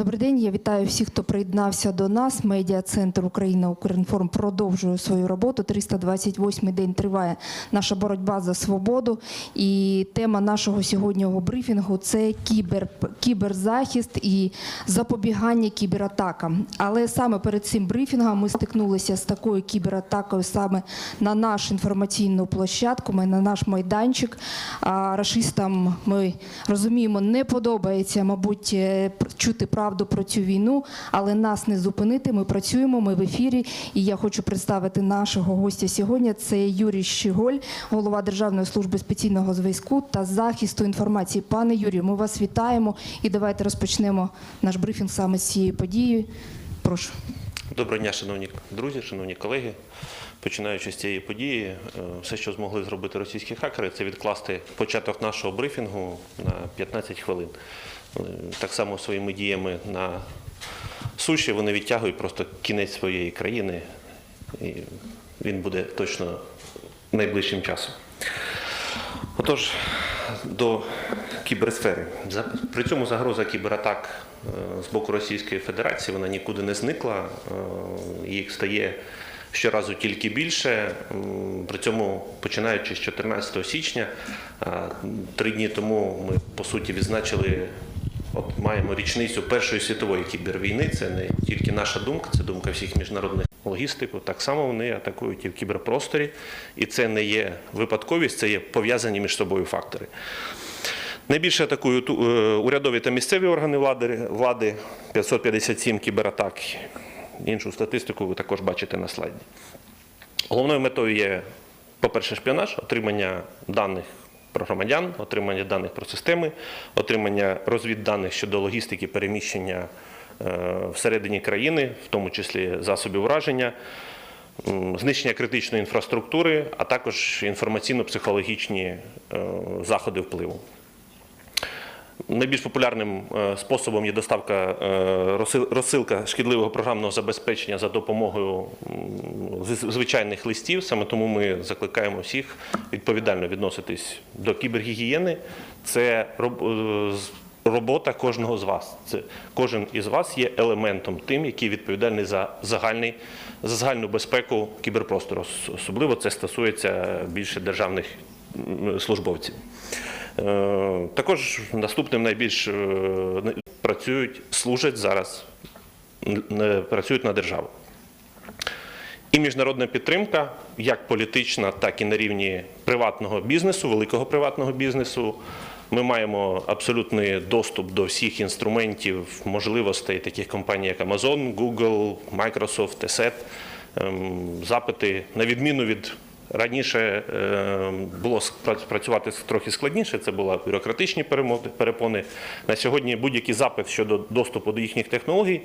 Добрий день. Я вітаю всіх, хто приєднався до нас. Медіа центр Україна Укрінформ продовжує свою роботу. 328-й день триває наша боротьба за свободу. І тема нашого сьогоднішнього брифінгу це кібер, кіберзахист і запобігання кібератакам. Але саме перед цим брифінгом ми стикнулися з такою кібератакою саме на нашу інформаційну площадку, на наш майданчик. А рашистам ми розуміємо, не подобається, мабуть, е, чути правду про цю війну, але нас не зупинити. Ми працюємо, ми в ефірі. І я хочу представити нашого гостя сьогодні. Це Юрій Щеголь, голова Державної служби спеційного зв'язку та захисту інформації. Пане Юрію, ми вас вітаємо і давайте розпочнемо наш брифінг саме з цієї події. Прошу. Доброго дня, шановні друзі, шановні колеги. Починаючи з цієї події, е, все, що змогли зробити російські хакери, це відкласти початок нашого брифінгу на 15 хвилин. Е, Так само своїми діями на суші вони відтягують просто кінець своєї країни, і він буде точно найближчим часом. Отож, до кіберсфери. При цьому загроза кібератак е, з боку Російської Федерації вона нікуди не зникла. е, Їх стає щоразу тільки більше. При цьому, починаючи з 14 січня, три дні тому ми по суті відзначили. От маємо річницю Першої світової кібервійни. Це не тільки наша думка, це думка всіх міжнародних логістику. Так само вони атакують і в кіберпросторі, і це не є випадковість, це є пов'язані між собою фактори. Найбільше атакують е, урядові та місцеві органи влади 557 кібератак. Іншу статистику ви також бачите на слайді. Головною метою є, по-перше, шпіонаж, отримання даних про громадян, отримання даних про системи, отримання розвідданих щодо логістики переміщення е, всередині країни, в тому числі засобів враження, знищення критичної інфраструктури, а також інформаційно-психологічні е, заходи впливу. Найбільш популярним е, способом є доставка е, розсилка шкідливого програмного забезпечення за допомогою звичайних листів. Саме тому ми закликаємо всіх відповідально відноситись до кібергігієни. Це е, робота кожного з вас. Це кожен із вас є елементом тим, який відповідальний за загальний за загальну безпеку кіберпростору. Особливо це стосується більше державних службовців. Е, Також наступним найбільш е, працюють, служать зараз, працюють на державу. І міжнародна підтримка, як політична, так і на рівні приватного бізнесу, великого приватного бізнесу. Ми маємо абсолютний доступ до всіх інструментів, можливостей таких компаній, як Amazon, Google, Microsoft, ESET. Ем, Запити, на відміну від раніше е, було працювати трохи складніше, це були бюрократичні перепони. На сьогодні будь-який запит щодо доступу до їхніх технологій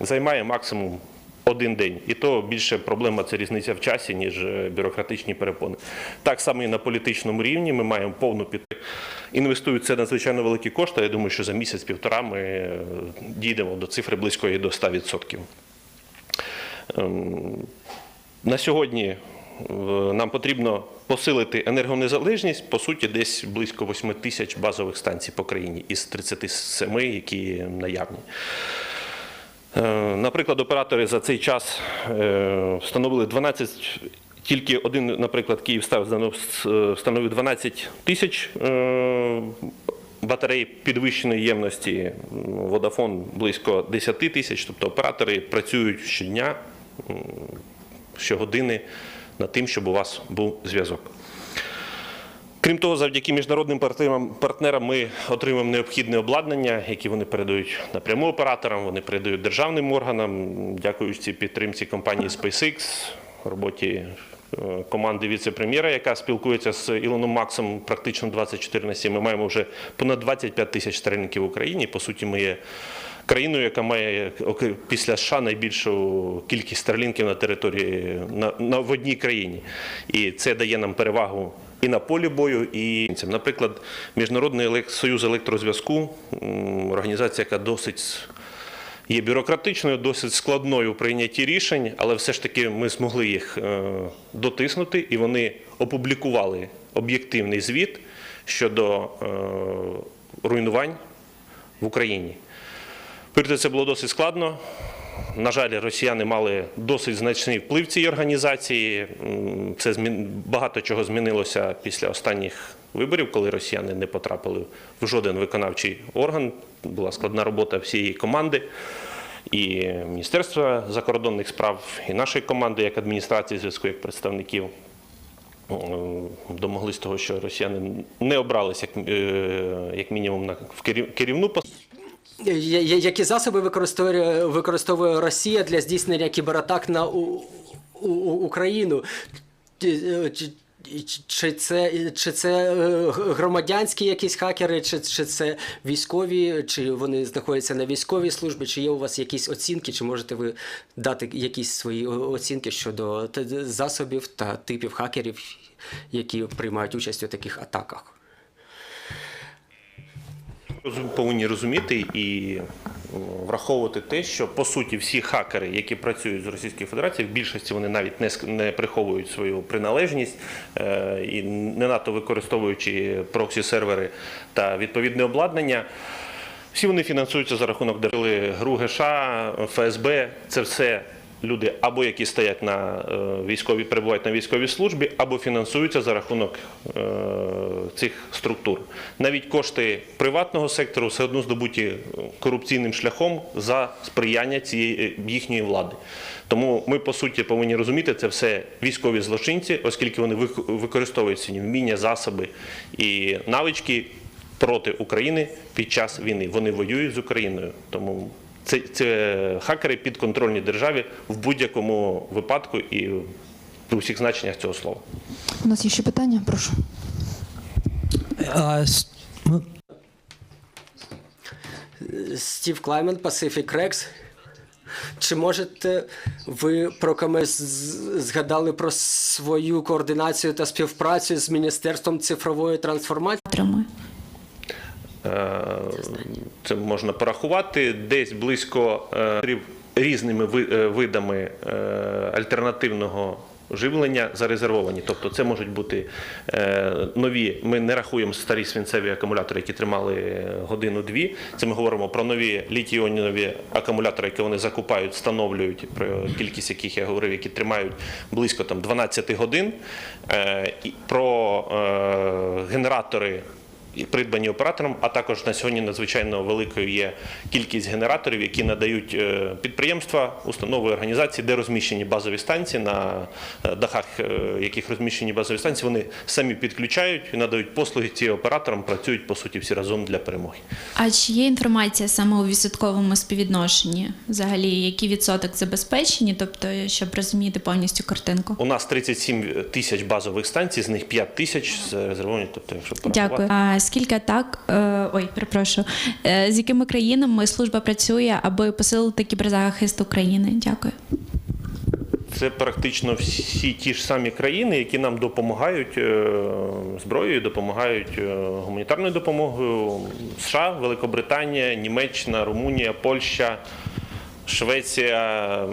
займає максимум один день. І то більше проблема це різниця в часі, ніж е, бюрократичні перепони. Так само і на політичному рівні ми маємо повну підтримку. Інвестують це надзвичайно великі кошти. Я думаю, що за місяць-півтора ми е, дійдемо до цифри близької до 100%. Ем, На сьогодні нам потрібно посилити енергонезалежність, по суті, десь близько 8 тисяч базових станцій по країні із 37, які наявні. Е, Наприклад, оператори за цей час е, встановили 12, тільки один, наприклад, Київстар встанов- встановив 12 тисяч е, батарей підвищеної ємності, Водафон близько 10 тисяч, тобто оператори працюють щодня, щогодини над тим, щоб у вас був зв'язок. Крім того, завдяки міжнародним партнерам, ми отримуємо необхідне обладнання, яке вони передають напряму операторам, вони передають державним органам. Дякуючи підтримці компанії SpaceX, роботі е, команди віце-прем'єра, яка спілкується з Ілоном Максом практично 24 на 7. Ми маємо вже понад 25 тисяч стрільників в Україні. По суті, ми є країною, яка має після США найбільшу кількість старлінків на території на, на в одній країні. І це дає нам перевагу і на полі бою, і наприклад, Міжнародний союз електрозв'язку, організація, яка досить є бюрократичною, досить складною у прийнятті рішень, але все ж таки ми змогли їх е, дотиснути, і вони опублікували об'єктивний звіт щодо е, руйнувань в Україні. Повірте, це було досить складно. На жаль, росіяни мали досить значний вплив цій організації. Це багато чого змінилося після останніх виборів, коли росіяни не потрапили в жоден виконавчий орган. Була складна робота всієї команди. І Міністерства закордонних справ, і нашої команди як адміністрації зв'язку, як представників домоглись того, що росіяни не обрались як, е, мінімум на керівну посаду. Які засоби використовує, використовує Росія для здійснення кібератак на У- У- Україну? Чи це, чи це е, громадянські якісь хакери, чи, чи це військові, чи вони знаходяться на військовій службі, чи є у вас якісь оцінки, чи можете ви дати якісь свої оцінки щодо засобів та типів хакерів, які приймають участь у таких атаках? Повинні розуміти і враховувати те, що по суті всі хакери, які працюють з Російською Федерацією, в більшості вони навіть не, не приховують свою приналежність е, і не надто використовуючи проксі-сервери та відповідне обладнання. Всі вони фінансуються за рахунок держави ГРУ ГШ, ФСБ. Це все люди, або які стоять на е, військовій, перебувають на військовій службі, або фінансуються за рахунок е, цих структур. Навіть кошти приватного сектору все одно здобуті корупційним шляхом за сприяння цієї їхньої влади. Тому ми по суті повинні розуміти, це все військові злочинці, оскільки вони вик- використовують свої вміння, засоби і навички проти України під час війни. Вони воюють з Україною. Тому це, це хакери підконтрольні державі в будь-якому випадку і в усіх значеннях цього слова. У нас є ще питання, прошу. Ну, Стів Клаймен, Pacific Rex. Чи можете ви прокоме- з- згадали про свою координацію та співпрацю з Міністерством цифрової трансформації? Е, Це можна порахувати десь близько е, різними е, видами е, альтернативного. Живлення зарезервовані, тобто це можуть бути нові. Ми не рахуємо старі свинцеві акумулятори, які тримали годину-дві. Це ми говоримо про нові літій-іонові акумулятори, які вони закупають, встановлюють, про кількість яких я говорив, які тримають близько там 12 годин. Про генератори придбані оператором, а також на сьогодні надзвичайно великою є кількість генераторів, які надають е, підприємства, установи організації, де розміщені базові станції, на е, дахах е, яких розміщені базові станції, вони самі підключають і надають послуги цим операторам, працюють по суті всі разом для перемоги. А чи є інформація саме у відсотковому співвідношенні? Взагалі, який відсоток забезпечені, тобто, щоб розуміти повністю картинку? У нас 37 тисяч базових станцій, з них 5 тисяч зарезервовані. Тобто, якщо. Дякую. Скільки атак, е, ой, перепрошую, е, з якими країнами служба працює, аби посилити кіберзахист України? Дякую. Це практично всі ті ж самі країни, які нам допомагають е, зброєю, допомагають гуманітарною допомогою. США, Великобританія, Німеччина, Румунія, Польща, Швеція,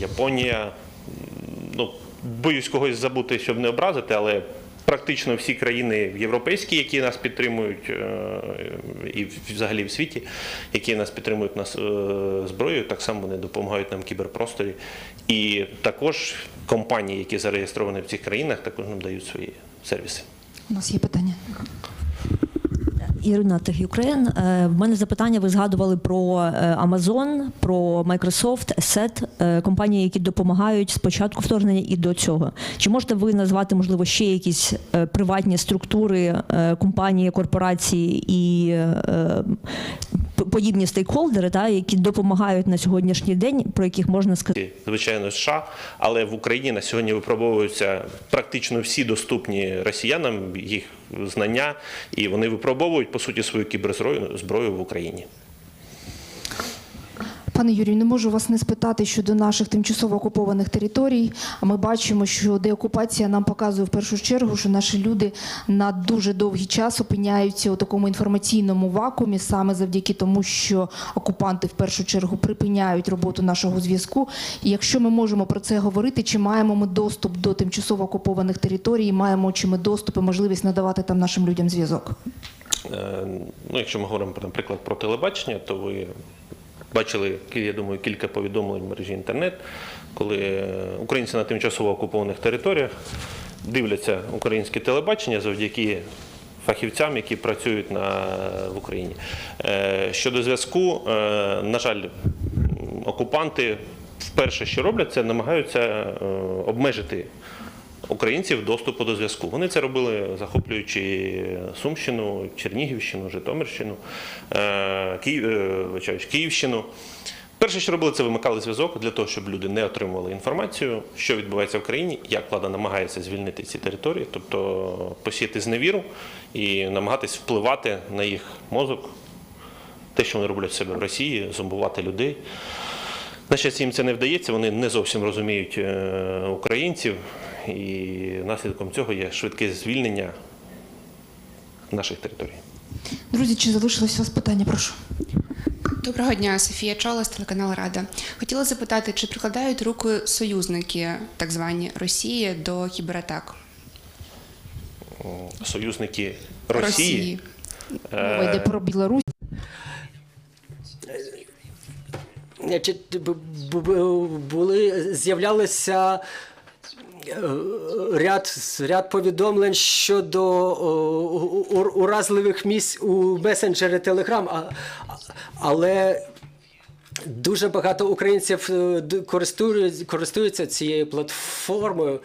Японія. Ну, боюсь когось забути, щоб не образити, але практично всі країни європейські, які нас підтримують, е, і взагалі в світі, які нас підтримують нас е, зброєю, так само вони допомагають нам в кіберпросторі. І також компанії, які зареєстровані в цих країнах, також нам дають свої сервіси. У нас є питання. Ірина Техюкрен. Е, В мене запитання. Ви згадували про е, Amazon, про Microsoft, Asset, е, компанії, які допомагають з початку вторгнення і до цього. Чи можете ви назвати можливо ще якісь е, приватні структури, компанії, корпорації і подібні стейкхолдери, та які допомагають на сьогоднішній день, про яких можна сказати? Звичайно, США, але в Україні на сьогодні випробовуються практично всі доступні росіянам їх знання, і вони випробовують по суті свою кіберзброю зброю в Україні. Пане Юрію, не можу вас не спитати щодо наших тимчасово окупованих територій. А Ми бачимо, що деокупація нам показує в першу чергу, що наші люди на дуже довгий час опиняються у такому інформаційному вакуумі, саме завдяки тому, що окупанти в першу чергу припиняють роботу нашого зв'язку. І якщо ми можемо про це говорити, чи маємо ми доступ до тимчасово окупованих територій, маємо чи ми доступ і можливість надавати там нашим людям зв'язок? Е, Ну, якщо ми говоримо, наприклад, про телебачення, то ви Бачили, я думаю, кілька повідомлень в мережі інтернет, коли е, українці на тимчасово окупованих територіях дивляться українське телебачення завдяки фахівцям, які працюють на, в Україні. Е, Щодо зв'язку, е, на жаль, окупанти вперше, що роблять, це намагаються е, обмежити українців доступу до зв'язку. Вони це робили, захоплюючи Сумщину, Чернігівщину, Житомирщину, е, е, Київщину. Перше, що робили, це вимикали зв'язок для того, щоб люди не отримували інформацію, що відбувається в країні, як влада намагається звільнити ці території, тобто посіяти зневіру і намагатись впливати на їх мозок, те, що вони роблять в себе в Росії, зомбувати людей. На щастя, їм це не вдається, вони не зовсім розуміють е, українців, і наслідком цього є швидке звільнення наших територій. Друзі, чи залишилось у вас питання? Прошу. Доброго дня, Софія Чолос, телеканал Рада. Хотіла запитати, чи прикладають руку союзники, так звані Росії, до кібератак? Союзники Росії. Мова йде про Білорусь. Значить, були, з'являлися е, ряд, ряд повідомлень щодо о, у- у- уразливих місць у месенджери Телеграм, але дуже багато українців е, користуються цією платформою.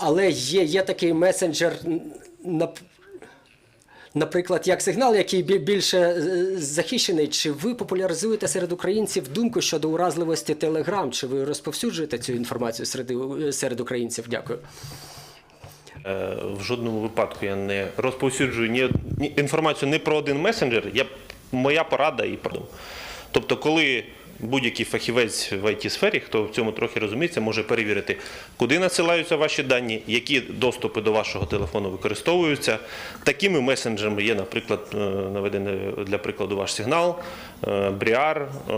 Але є, є такий месенджер, Наприклад, як сигнал, який більше е, захищений, чи ви популяризуєте серед українців думку щодо уразливості Телеграм? Чи ви розповсюджуєте цю інформацію серед, серед українців? Дякую. Е, В жодному випадку я не розповсюджую ні, ні інформацію не про один месенджер. Я, моя порада і продум. Тобто, коли будь-який фахівець в it сфері хто в цьому трохи розуміється, може перевірити, куди надсилаються ваші дані, які доступи до вашого телефону використовуються. Такими месенджерами є, наприклад, е, наведений для прикладу ваш сигнал, е, Бріар е,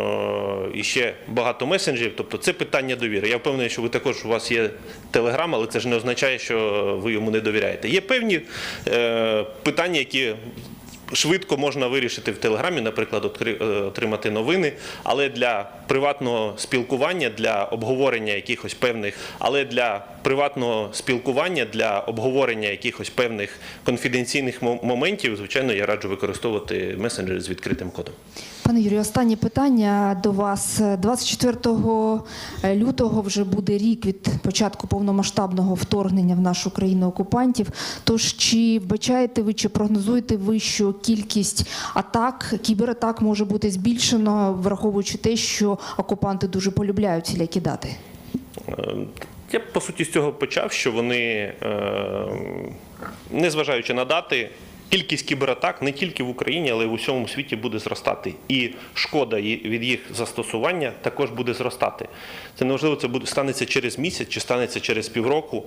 і ще багато месенджерів. Тобто це питання довіри. Я впевнений, що ви також у вас є телеграм, але це ж не означає, що ви йому не довіряєте. Є певні питання, які швидко можна вирішити в Телеграмі, наприклад, е, отримати новини, але для приватного спілкування, для обговорення якихось певних, але для приватного спілкування, для обговорення якихось певних конфіденційних моментів, звичайно, я раджу використовувати месенджери з відкритим кодом. Пане Юрію, останнє питання до вас. 24 лютого вже буде рік від початку повномасштабного вторгнення в нашу країну окупантів. Тож чи вбачаєте ви, чи прогнозуєте ви, що кількість атак, кібератак може бути збільшено, враховуючи те, що окупанти дуже полюбляють цілякі дати? Е, Я по суті з цього почав, що вони, е, незважаючи на дати, кількість кібератак не тільки в Україні, але й в усьому світі буде зростати. І шкода від їх застосування також буде зростати. Це неважливо, це буде станеться через місяць чи станеться через півроку.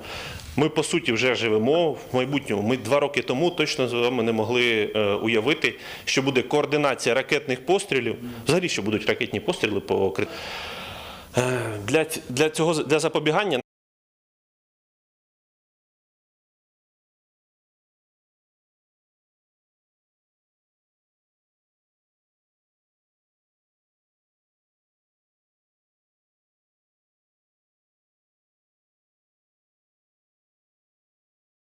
Ми, по суті, вже живемо в майбутньому. Ми два роки тому точно з вами не могли е, уявити, що буде координація ракетних пострілів. Взагалі, що будуть ракетні постріли по Е, Для, для цього для запобігання